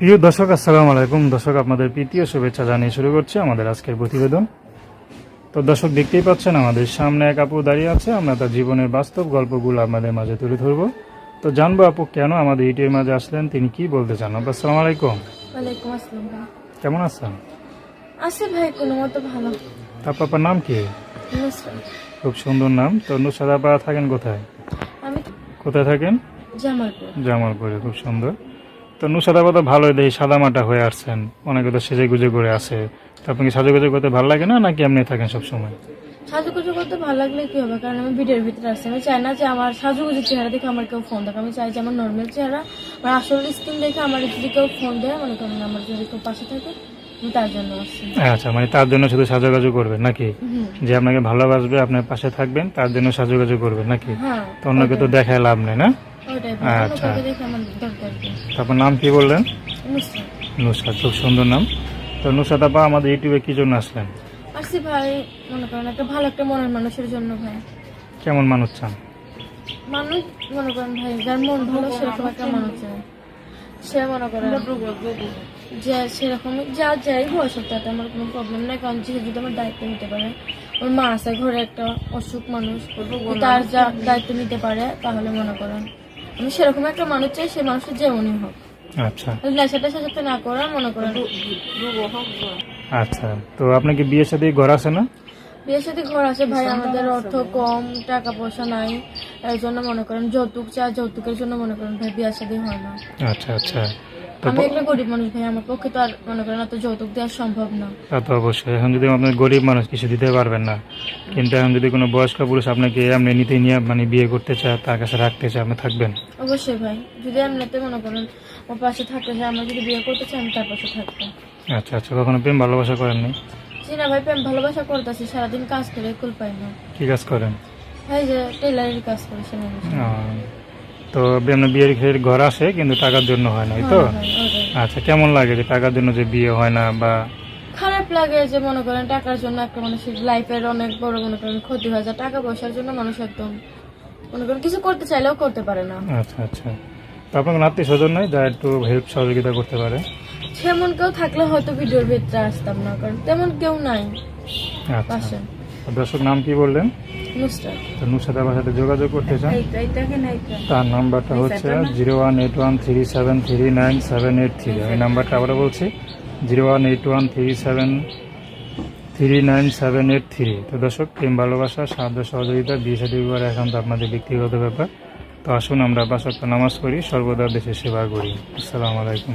প্রিয় দর্শক আসসালামু আলাইকুম। দর্শক আপনাদের প্রীতীয় শুভেচ্ছা জানিয়ে শুরু করছি আমাদের আজকের প্রতিবেদন। তো দর্শক দেখতেই পাচ্ছেন আমাদের সামনে এক আপু দাঁড়িয়ে আছে। আমরা তার জীবনের বাস্তব গল্পগুলো আপনাদের মাঝে তুলে ধরবো। তো জানব আপু কেন আমাদের ইউটিউবের মাঝে আসলেন? তিনি কি বলতে চান? আপু আসসালামু আলাইকুম। ওয়ালাইকুম আসসালাম কেমন আছেন? আছে ভাই কোনো মতো ভালো। তারপর আপনার নাম কি? নুসরাত। খুব সুন্দর নাম। তো নুসাদ আপা থাকেন কোথায়? আমি কোথায় থাকেন? জামালপুর। জামালপুরে খুব সুন্দর। তো নুসাদ আপা তো ভালোই দেখি সাদা মাটা হয়ে আসছেন। অনেকে তো সেজে গুজে করে আসে তো আপনি কি সাজে গুজে করতে ভালো লাগে না নাকি এমনি থাকেন সবসময়? সাজুগুজু করতে ভালো লাগলে কি হবে? কারণ আমি ভিডিওর ভিতরে আসছি। আমি চাই না যে আমার সাজুগুজুর চেহারা দেখে আমার কেউ ফোন দেখে। আমি চাই যে আমার নর্মাল চেহারা আমার আসল স্কিন দেখে আমার যদি কেউ ফোন দেয় মনে করেন আমার যদি কেউ পাশে থাকে তার জন্য আচ্ছা মানে তার জন্য শুধু সাজুগাজু করবেন নাকি? যে আপনাকে ভালোবাসবে আপনার পাশে থাকবেন তার জন্য সাজুগাজু করবেন নাকি? হ্যাঁ তো অন্যকে তো দেখায় লাভ নেই না? আচ্ছা। তারপর নাম কি বললেন? নুসরাত। খুব সুন্দর নাম। তো নুসাদ আপা আমাদের ইউটিউবে কি জন্য আসলেন? আসছি ভাই মনে করেন একটা ভালো একটা মনের মানুষের জন্য ভাই। কেমন মানুষ চান? মানুষ মনে করেন ভাই যার মন ভালো সেরকম একটা মানুষ চায়। সে মনে করেন যে সেরকম যা যাই বয়সের তাতে আমার কোনো প্রবলেম নেই কারণ যে যদি আমার দায়িত্ব নিতে পারে। ওর মা আছে ঘরে একটা অসুখ মানুষ তার যা দায়িত্ব নিতে পারে তাহলে মনে করেন। আমি সেরকম একটা মানুষ চাই সে মানুষের যেমনই হোক। আচ্ছা। নেশাটা সাথে না করা মনে করেন। আচ্ছা তো কি বিয়ের সাথে ঘর আছে না? বিয়ের সাথে ঘর আছে ভাই আমাদের অর্থ কম টাকা পয়সা নাই। এর জন্য মনে করেন যৌতুক চা যৌতুকের জন্য মনে করেন ভাই বিয়ের সাথে হয় না। আচ্ছা আচ্ছা। আমি একটা গরিব মানুষ ভাই আমার পক্ষে তো আর মনে করেন যৌতুক দেওয়া সম্ভব না। তা তো অবশ্যই। এখন যদি আপনার গরিব মানুষ কিছু দিতে পারবেন না। কিন্তু এখন যদি কোনো বয়স্ক পুরুষ আপনাকে নিতে নিয়ে মানে বিয়ে করতে চায় তার কাছে রাখতে চায় আপনি থাকবেন? অবশ্যই ভাই। যদি এমনিতে মনে করেন আমার পাশে থাকতে আমার যদি বিয়ে করতে চাই আমি তার পাশে থাকব। আচ্ছা আচ্ছা। কখনো প্রেম ভালোবাসা করেননি জি না ভাই প্রেম ভালোবাসা করতেছি। সারাদিন কাজ করে কুল পাই না। কি কাজ করেন? ভাই যে টেলারের কাজ তো আপনার বিয়ের ঘর আসে কিন্তু টাকার জন্য হয় না তো। আচ্ছা কেমন লাগে যে টাকার জন্য যে বিয়ে হয় না বা খারাপ লাগে যে মনে করেন টাকার জন্য একটা মানুষের লাইফের অনেক বড় মনে করেন ক্ষতি হয়ে যায় টাকা পয়সার জন্য মানুষ একদম মনে করেন কিছু করতে চাইলেও করতে পারে না। আচ্ছা আচ্ছা। তো আপনার কোনো আত্মীয় স্বজন নাই যা একটু হেল্প সহযোগিতা করতে পারে? সেমন কেউ থাকলে হয়তো ভিডিওর ভিতরে আসতাম না কারণ তেমন কেউ নাই। আচ্ছা। দর্শক নাম কি বললেন? নুসরাত তো নুসাদ আমার সাথে যোগাযোগ করতে চান? তার নাম্বারটা হচ্ছে zero one eight one three seven three nine seven eight three. আমি নাম্বারটা আবারও বলছি zero one eight one three seven three nine seven eight three. তো দর্শক প্রেম ভালোবাসা সাহায্য সহযোগিতা বিয়ে সাথে বিবাহ একান্ত আপনাদের ব্যক্তিগত ব্যাপার। তো আসুন আমরা বাসক্ত নামাজ পড়ি সর্বদা দেশের সেবা করি। আসসালামু আলাইকুম।